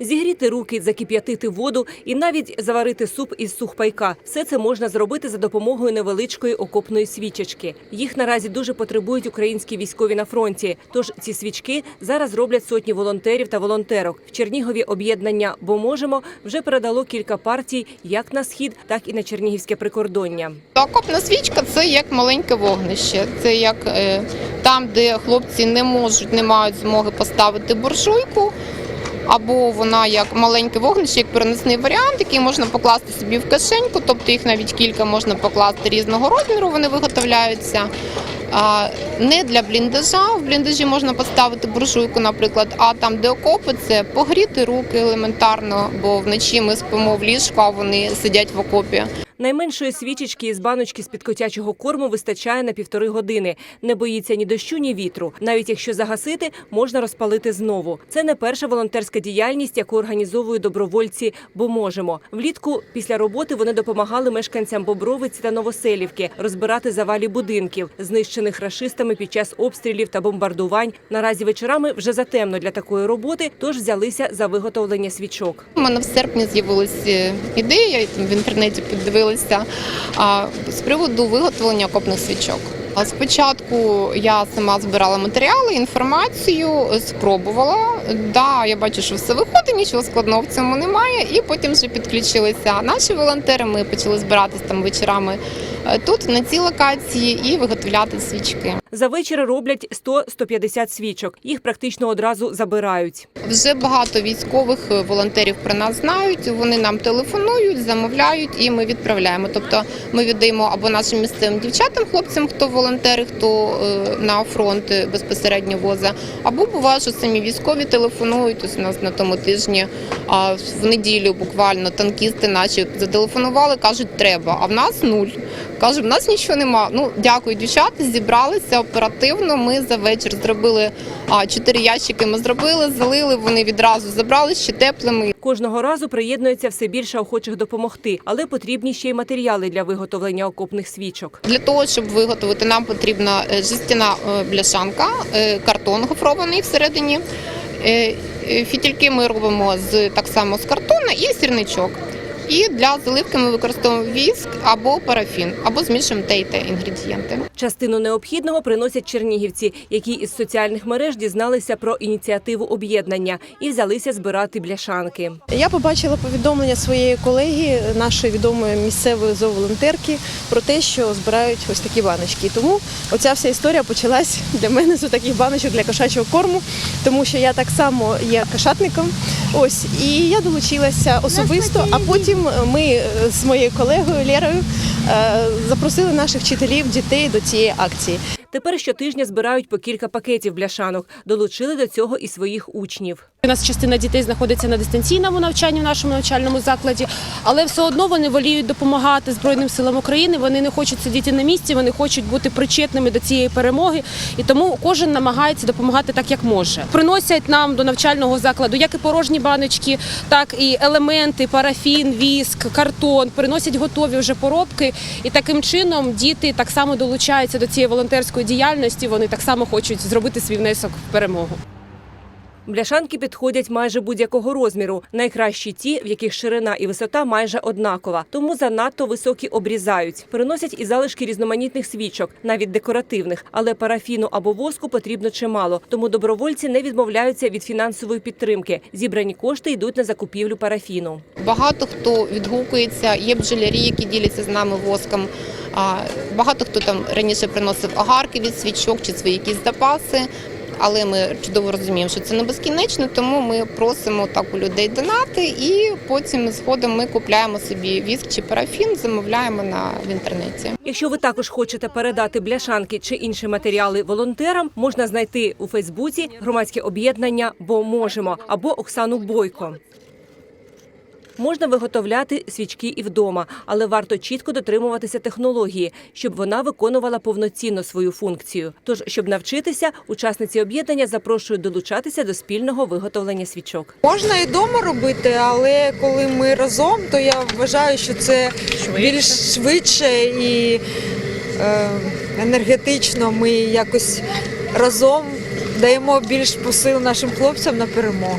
Зігріти руки, закип'ятити воду і навіть заварити суп із сухпайка. Все це можна зробити за допомогою невеличкої окопної свічечки. Їх наразі дуже потребують українські військові на фронті. Тож ці свічки зараз роблять сотні волонтерів та волонтерок. В Чернігові об'єднання Бо можемо вже передало кілька партій як на схід, так і на чернігівське прикордоння. Окопна свічка це як маленьке вогнище. Це як е, там, де хлопці не можуть, не мають змоги поставити буржуйку. Або вона як маленьке вогнище, як переносний варіант, який можна покласти собі в кишеньку, тобто їх навіть кілька можна покласти різного розміру, вони виготовляються. Не для бліндажа. В бліндажі можна поставити буржуйку, наприклад, а там, де окопи, це погріти руки елементарно, бо вночі ми спимо в ліжку, а вони сидять в окопі. Найменшої свічечки із баночки з-під котячого корму вистачає на півтори години. Не боїться ні дощу, ні вітру. Навіть якщо загасити, можна розпалити знову. Це не перша волонтерська діяльність, яку організовують добровольці, бо можемо. Влітку після роботи вони допомагали мешканцям Бобровиці та Новоселівки розбирати завалі будинків, знищених рашистами під час обстрілів та бомбардувань. Наразі вечорами вже затемно для такої роботи, тож взялися за виготовлення свічок. У мене в серпні з'явилася ідея, я в інтернеті піддивилася а, з приводу виготовлення окопних свічок. Спочатку я сама збирала матеріали, інформацію, спробувала. Да, я бачу, що все виходить, нічого складного в цьому немає. І потім вже підключилися наші волонтери. Ми почали збиратись там вечорами е, тут, на цій локації, і виготовляти свічки. За вечір роблять 100-150 свічок. Їх практично одразу забирають. Вже багато військових е, волонтерів про нас знають. Вони нам телефонують, замовляють, і ми відправляємо. Тобто ми віддаємо або нашим місцевим дівчатам, хлопцям, хто волонтери, хто е, на фронт безпосередньо возить, або буває, що самі військові телефонують. Ось у нас на тому тижні, а в неділю буквально танкісти наші зателефонували, кажуть, треба. А в нас нуль. Каже, в нас нічого нема. Ну дякую, дівчата. Зібралися оперативно. Ми за вечір зробили чотири ящики. Ми зробили, залили. Вони відразу забрали ще теплими. Кожного разу приєднується все більше охочих допомогти, але потрібні ще й матеріали для виготовлення окопних свічок. Для того щоб виготовити, нам потрібна е, жестяна е, бляшанка, е, картон гофрований всередині. Е, е, Фітільки ми робимо з так само з картона і сірничок. І для заливки ми використовуємо віск або парафін, або змішуємо те і те інгредієнти. Частину необхідного приносять чернігівці, які із соціальних мереж дізналися про ініціативу об'єднання і взялися збирати бляшанки. Я побачила повідомлення своєї колеги, нашої відомої місцевої зооволонтерки, про те, що збирають ось такі баночки. Тому оця вся історія почалась для мене з таких баночок для кошачого корму, тому що я так само є кошатником. Ось і я долучилася особисто. А потім ми з моєю колегою Лєрою запросили наших вчителів, дітей до цієї акції. Тепер щотижня збирають по кілька пакетів бляшанок. Долучили до цього і своїх учнів. У нас частина дітей знаходиться на дистанційному навчанні в нашому навчальному закладі, але все одно вони воліють допомагати Збройним силам України. Вони не хочуть сидіти на місці, вони хочуть бути причетними до цієї перемоги, і тому кожен намагається допомагати так, як може. Приносять нам до навчального закладу як і порожні баночки, так і елементи, парафін, віск, картон. Приносять готові вже поробки, і таким чином діти так само долучаються до цієї волонтерської діяльності. Вони так само хочуть зробити свій внесок в перемогу. Бляшанки підходять майже будь-якого розміру. Найкращі ті, в яких ширина і висота майже однакова, тому занадто високі обрізають. Переносять і залишки різноманітних свічок, навіть декоративних, але парафіну або воску потрібно чимало. Тому добровольці не відмовляються від фінансової підтримки. Зібрані кошти йдуть на закупівлю парафіну. Багато хто відгукується, є бджолярі, які діляться з нами воском. Багато хто там раніше приносив огарки від свічок чи свої якісь запаси. Але ми чудово розуміємо, що це не безкінечно, тому ми просимо так у людей донати, і потім згодом ми купляємо собі віск чи парафін, замовляємо на в інтернеті. Якщо ви також хочете передати бляшанки чи інші матеріали волонтерам, можна знайти у Фейсбуці громадське об'єднання Бо можемо або Оксану Бойко. Можна виготовляти свічки і вдома, але варто чітко дотримуватися технології, щоб вона виконувала повноцінно свою функцію. Тож, щоб навчитися, учасниці об'єднання запрошують долучатися до спільного виготовлення свічок. Можна і вдома робити, але коли ми разом, то я вважаю, що це більш швидше і е, енергетично ми якось разом даємо більш посил нашим хлопцям на перемогу.